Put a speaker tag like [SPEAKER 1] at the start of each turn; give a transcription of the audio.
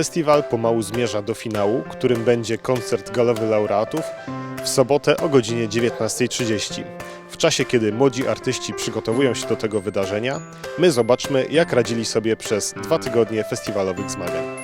[SPEAKER 1] Festiwal pomału zmierza do finału, którym będzie koncert galowy laureatów w sobotę o godzinie 19.30. W czasie, kiedy młodzi artyści przygotowują się do tego wydarzenia, my zobaczmy, jak radzili sobie przez dwa tygodnie festiwalowych zmagań.